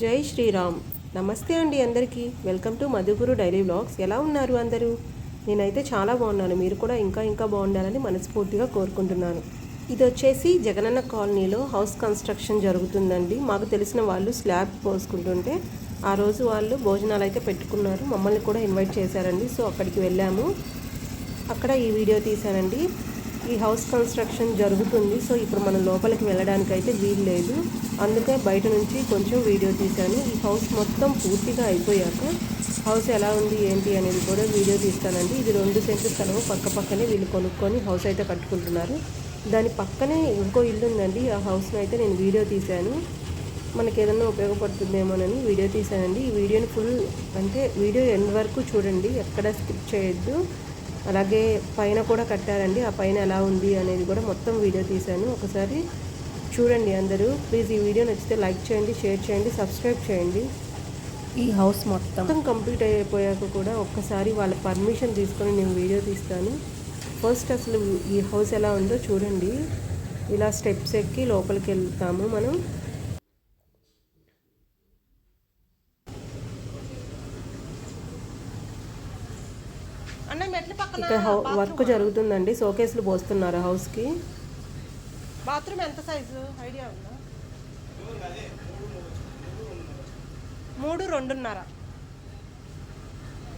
జై శ్రీరామ్. నమస్తే అండి అందరికీ. Welcome to Madhuguru daily blogs ఎలా ఉన్నారు అందరూ? నేనైతే చాలా బాగున్నాను. మీరు కూడా ఇంకా ఇంకా బాగుండాలని మనస్ఫూర్తిగా కోరుకుంటున్నాను. ఇది వచ్చేసి జగనన్న కాలనీలో హౌస్ కన్స్ట్రక్షన్ జరుగుతుందండి. మాకు తెలిసిన వాళ్ళు స్లాబ్ పోసుకుంటుంటే ఆ రోజు వాళ్ళు భోజనాలు అయితే పెట్టుకున్నారు. మమ్మల్ని కూడా ఇన్వైట్ చేశారండి. సో అక్కడికి వెళ్ళాము. అక్కడ ఈ వీడియో తీశానండి. ఈ హౌస్ కన్స్ట్రక్షన్ జరుగుతుంది. సో ఇప్పుడు మనం లోపలికి వెళ్ళడానికి అయితే వీలు లేదు. అందుకే బయట నుంచి కొంచెం వీడియో తీశాను. ఈ హౌస్ మొత్తం పూర్తిగా అయిపోయాక హౌస్ ఎలా ఉంది ఏంటి అనేది కూడా వీడియో తీస్తానండి. ఇది రెండు సెంట్లు స్థలం పక్క పక్కనే వీళ్ళు కొనుక్కొని హౌస్ అయితే కట్టుకుంటున్నారు. దాని పక్కనే ఇంకో ఇల్లు ఉందండి. ఆ హౌస్ని అయితే నేను వీడియో తీశాను. మనకి ఏదన్నా ఉపయోగపడుతుందేమోనని వీడియో తీశానండి. ఈ వీడియోని ఫుల్ అంటే వీడియో ఎండ్ వరకు చూడండి. ఎక్కడ స్కిప్ చేయొద్దు. అలాగే పైన కూడా కట్టారండి. ఆ పైన ఎలా ఉంది అనేది కూడా మొత్తం వీడియో తీశాను. ఒకసారి చూడండి అందరూ. ప్లీజ్ ఈ వీడియో నచ్చితే లైక్ చేయండి షేర్ చేయండి సబ్స్క్రైబ్ చేయండి. ఈ హౌస్ మొత్తం. కంప్లీట్ అయిపోయాక కూడా ఒక్కసారి వాళ్ళ పర్మిషన్ తీసుకొని నేను వీడియో తీస్తాను. ఫస్ట్ అసలు ఈ హౌస్ ఎలా ఉందో చూడండి. ఇలా స్టెప్స్ ఎక్కి లోపలికి వెళ్తాము మనం అన్న మెట్ల పక్కన ఇక్కడ హౌ వర్క్ జరుగుతుందండి. షోకేస్లు పోస్తున్నారు హౌస్కి. బాత్రూమ్ ఎంత సైజు? ఐడియా ఉందా? మూడు రెండున్నర.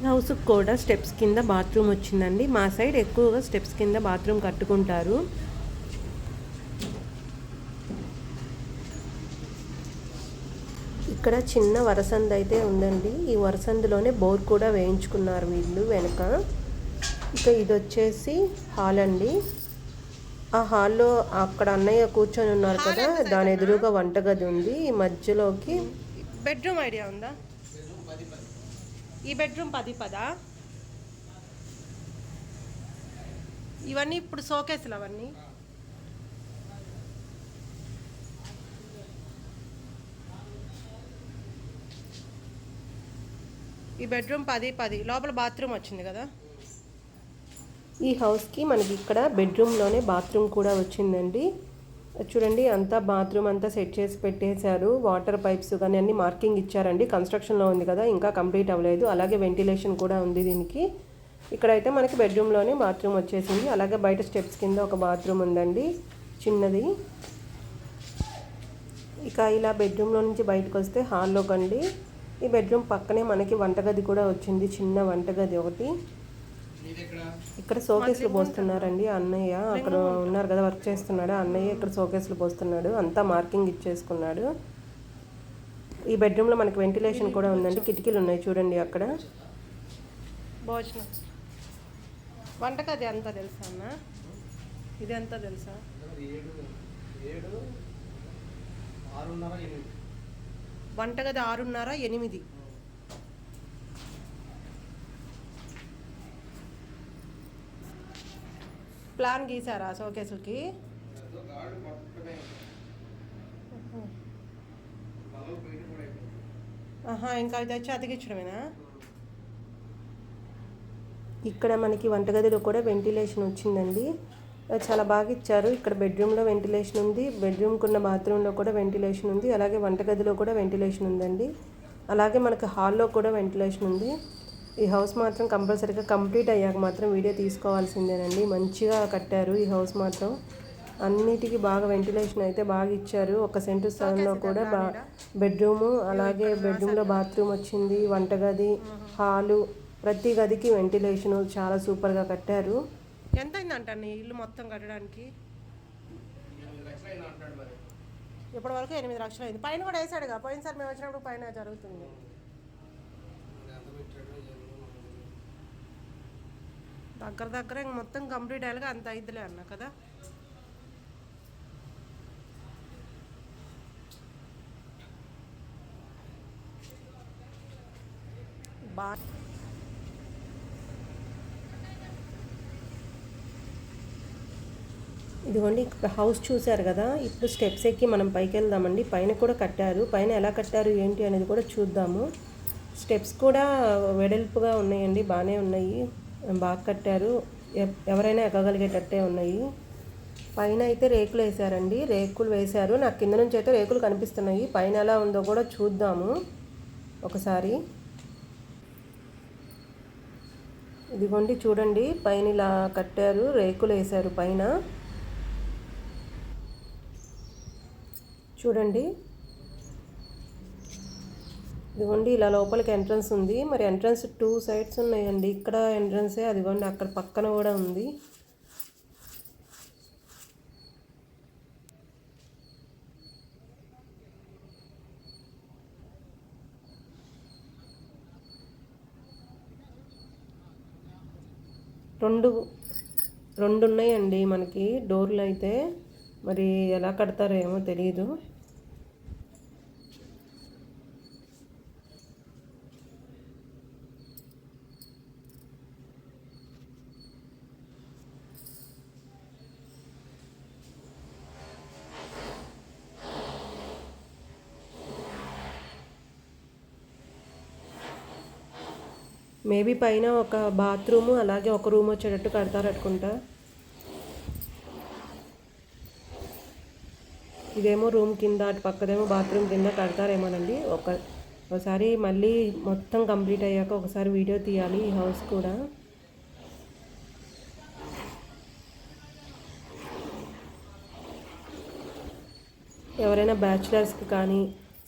హౌస్కి కూడా స్టెప్స్ కింద బాత్రూమ్ వచ్చిందండి. మా సైడ్ ఎక్కువగా స్టెప్స్ కింద బాత్రూమ్ కట్టుకుంటారు. ఇక్కడ చిన్న వరసంది అయితే ఉందండి. ఈ వరసందులోనే బోర్ కూడా వేయించుకున్నారు వీళ్ళు వెనక. ఇక ఇది వచ్చేసి హాల్ అండి. ఆ హాల్లో అక్కడ అన్నయ్య కూర్చొని ఉన్నారు కదా దాని ఎదురుగా వంటగది ఉంది. ఈ మధ్యలోకి బెడ్రూమ్ ఐడియా ఉందా? ఈ బెడ్రూమ్ పది పదా? ఇవన్నీ ఇప్పుడు షోకేసులు అవన్నీ? ఈ బెడ్రూమ్ పది పది. లోపల బాత్రూమ్ వచ్చింది కదా? ఈ హౌస్కి మనకి ఇక్కడ బెడ్రూమ్లోనే బాత్రూమ్ కూడా వచ్చిందండి. చూడండి అంతా బాత్రూమ్ అంతా సెట్ చేసి పెట్టేశారు. వాటర్ పైప్స్ కానీ అన్ని మార్కింగ్ ఇచ్చారండి. కన్స్ట్రక్షన్లో ఉంది కదా ఇంకా కంప్లీట్ అవ్వలేదు. అలాగే వెంటిలేషన్ కూడా ఉంది దీనికి. ఇక్కడైతే మనకి బెడ్రూమ్లోనే బాత్రూమ్ వచ్చేసింది. అలాగే బయట స్టెప్స్ కింద ఒక బాత్రూమ్ ఉందండి చిన్నది. ఇక ఇలా బెడ్రూమ్లో నుంచి బయటకు వస్తే హాల్లో కండి ఈ బెడ్రూమ్ పక్కనే మనకి వంటగది కూడా వచ్చింది చిన్న వంటగది ఒకటి. ఇక్కడ షోకేస్లు పోస్తున్నారండి అన్నయ్య. అక్కడ ఉన్నారు కదా వర్క్ చేస్తున్నాడు. ఆ అన్నయ్య ఇక్కడ షోకేస్లు పోస్తున్నాడు. అంతా మార్కింగ్ ఇచ్చేసుకున్నాడు. ఈ బెడ్రూమ్లో మనకి వెంటిలేషన్ కూడా ఉందండి. కిటికీలు ఉన్నాయి చూడండి అక్కడ. భోజనం. వంటకది ఎంత తెలుసా అన్న? ఇది ఎంత తెలుసా? వంటగది ఆరున్నర ఎనిమిది. ప్లాన్ గీసారా షోకేసులకి? ఆహా ఇంకా ఇది వచ్చి అతికించడమేనా? ఇక్కడ మనకి వంటగదిలో కూడా వెంటిలేషన్ వచ్చిందండి. చాలా బాగా ఇచ్చారు. ఇక్కడ బెడ్రూమ్లో వెంటిలేషన్ ఉంది. బెడ్రూమ్కి ఉన్న బాత్రూంలో కూడా వెంటిలేషన్ ఉంది. అలాగే వంటగదిలో కూడా వెంటిలేషన్ ఉందండి. అలాగే మనకి హాల్లో కూడా వెంటిలేషన్ ఉంది. ఈ హౌస్ మాత్రం కంపల్సరీగా కంప్లీట్ అయ్యాక మాత్రం వీడియో తీసుకోవాల్సిందేనండి. మంచిగా కట్టారు ఈ హౌస్ మాత్రం. అన్నిటికీ బాగా వెంటిలేషన్ అయితే బాగా ఇచ్చారు. ఒక సెంటు స్థలంలో కూడా బా బెడ్రూము అలాగే బెడ్రూమ్లో బాత్రూమ్ వచ్చింది వంటగది హాలు ప్రతి గదికి వెంటిలేషన్ చాలా సూపర్గా కట్టారు. ఎంత అయిందంట ఇల్లు మొత్తం కట్టడానికి? ఇప్పటి వరకు ఎనిమిది లక్షలు అయింది. పైన కూడా వేసాడుగా. పోయినసారి మేము వచ్చినప్పుడు పైన జరుగుతుంది. దగ్గర దగ్గర ఇంక మొత్తం కంప్లీట్ అయ్యాక అంత అయిద్దిలే అన్న కదా? బా ఇదిగోండి హౌస్ చూశారు కదా? ఇప్పుడు స్టెప్స్ ఎక్కి మనం పైకి వెళ్దామండి. పైన కూడా కట్టారు. పైన ఎలా కట్టారు ఏంటి అనేది కూడా చూద్దాము. స్టెప్స్ కూడా వెడల్పుగా ఉన్నాయండి బాగానే ఉన్నాయి. బాగా కట్టారు. ఎవరైనా ఎక్కగలిగేటట్టే ఉన్నాయి. పైన అయితే రేకులు వేశారండి. రేకులు వేశారు. నాకు కింద నుంచి అయితే రేకులు కనిపిస్తున్నాయి. పైన ఎలా ఉందో కూడా చూద్దాము. ఒకసారి. ఇదిగోండి చూడండి. పైన ఇలా కట్టారు. రేకులు వేశారు పైన. చూడండి. ఇదిగోండి ఇలా లోపలికి ఎంట్రన్స్ ఉంది. మరి ఎంట్రన్స్ టూ సైడ్స్ ఉన్నాయండి. ఇక్కడ ఎంట్రన్సే అదిగోండి అక్కడ పక్కన కూడా ఉంది. రెండు రెండు ఉన్నాయండి మనకి. డోర్లు అయితే మరి ఎలా కడతారో ఏమో తెలియదు మేబీ పైన ఒక బాత్రూము అలాగే ఒక రూమ్ వచ్చేటట్టు కడతారు అనుకుంటా. ఇదేమో రూమ్ కింద అటు పక్కదేమో బాత్రూమ్ కింద కడతారేమోనండి. ఒక ఒకసారి మళ్ళీ మొత్తం కంప్లీట్ అయ్యాక ఒకసారి వీడియో తీయాలి ఈ హౌస్ కూడా. ఎవరైనా బ్యాచిలర్స్కి కానీ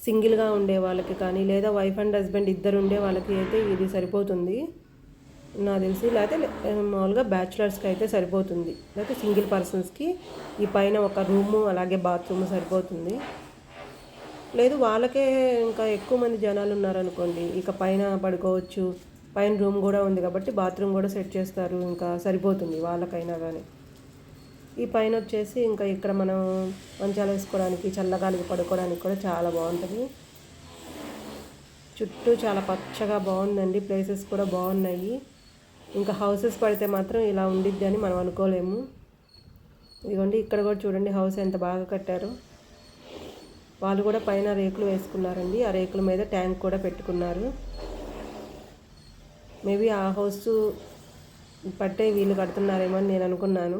సింగిల్గా ఉండే వాళ్ళకి కానీ లేదా వైఫ్ అండ్ హస్బెండ్ ఇద్దరు ఉండే వాళ్ళకి అయితే ఇది సరిపోతుంది. నాకు తెలిసి లేకపోతే మామూలుగా బ్యాచిలర్స్కి అయితే సరిపోతుంది. లేకపోతే సింగిల్ పర్సన్స్కి ఈ పైన ఒక రూము అలాగే బాత్రూమ్ సరిపోతుంది. లేదు వాళ్ళకే ఇంకా ఎక్కువ మంది జనాలు ఉన్నారనుకోండి ఇక పైన పడుకోవచ్చు పైన రూమ్ కూడా ఉంది కాబట్టి బాత్రూమ్ కూడా సెట్ చేస్తారు ఇంకా సరిపోతుంది వాళ్ళకైనా కానీ. ఈ పైన వచ్చేసి ఇంకా ఇక్కడ మనం మంచాలు వేసుకోవడానికి చల్లగాలికి పడుకోవడానికి కూడా చాలా బాగుంటుంది. చుట్టూ చాలా పచ్చగా బాగుందండి. ప్లేసెస్ కూడా బాగున్నాయి. ఇంకా హౌసెస్ పడితే మాత్రం ఇలా ఉండిద్ది అని మనం అనుకోలేము. ఇదిగోండి ఇక్కడ కూడా చూడండి హౌస్ ఎంత బాగా కట్టారు. వాళ్ళు కూడా పైన రేకులు వేసుకున్నారండి. ఆ రేకుల మీద ట్యాంక్ కూడా పెట్టుకున్నారు. మేబీ ఆ హౌస్ పట్టే వీళ్ళు కడుతున్నారేమో అని నేను అనుకున్నాను.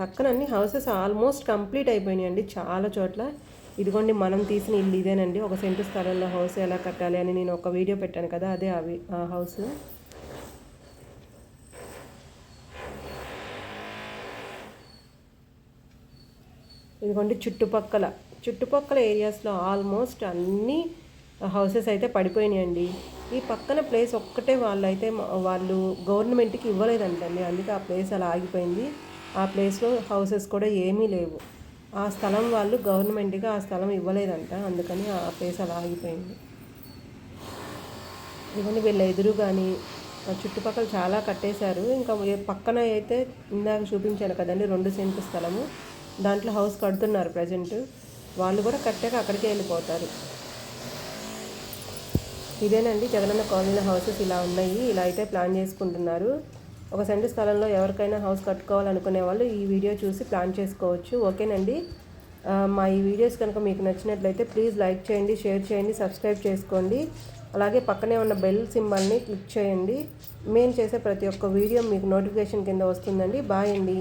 పక్కన అన్ని హౌసెస్ ఆల్మోస్ట్ కంప్లీట్ అయిపోయినాయండి చాలా చోట్ల. ఇదిగోండి మనం తీసిన ఇల్లు ఇదేనండి. ఒక సెంటు స్థలంలో హౌస్ ఎలా కట్టాలి అని నేను ఒక వీడియో పెట్టాను కదా అదే అవి ఆ హౌస్ ఇదిగోండి చుట్టుపక్కల చుట్టుపక్కల ఏరియాస్లో ఆల్మోస్ట్ అన్ని హౌసెస్ అయితే పడిపోయినాయండి. ఈ పక్కన ప్లేస్ ఒక్కటే వాళ్ళు అయితే వాళ్ళు గవర్నమెంట్కి ఇవ్వలేదంటండి. అందుకే ఆ ప్లేస్ అలా ఆగిపోయింది. ఆ ప్లేస్లో హౌసెస్ కూడా ఏమీ లేవు. ఆ స్థలం వాళ్ళు గవర్నమెంట్గా ఆ స్థలం ఇవ్వలేదంట. అందుకని ఆ ప్లేస్ అలా ఆగిపోయింది. ఇవన్నీ వీళ్ళ ఎదురు కానీ చుట్టుపక్కల చాలా కట్టేశారు. ఇంకా పక్కన అయితే ఇందాక చూపించాను కదండి రెండు సెంటు స్థలము. దాంట్లో హౌస్ కడుతున్నారు ప్రజెంట్. వాళ్ళు కూడా కట్టాక అక్కడికే వెళ్ళిపోతారు. ఇదేనండి జగనన్న కాలనీ హౌసెస్ ఇలా ఉన్నాయి. ఇలా అయితే ప్లాన్ చేసుకుంటున్నారు. ఒక సెంటు స్థలంలో ఎవరికైనా హౌస్ కట్టుకోవాలనుకునే వాళ్ళు ఈ వీడియో చూసి ప్లాన్ చేసుకోవచ్చు. ఓకేనండి? మా ఈ వీడియోస్ కనుక మీకు నచ్చినట్లయితే ప్లీజ్ లైక్ చేయండి షేర్ చేయండి సబ్స్క్రైబ్ చేసుకోండి. అలాగే పక్కనే ఉన్న బెల్ సింబల్ని క్లిక్ చేయండి. మేము చేసే ప్రతి ఒక్క వీడియో మీకు నోటిఫికేషన్ కింద వస్తుందండి. బాయ్ అండి.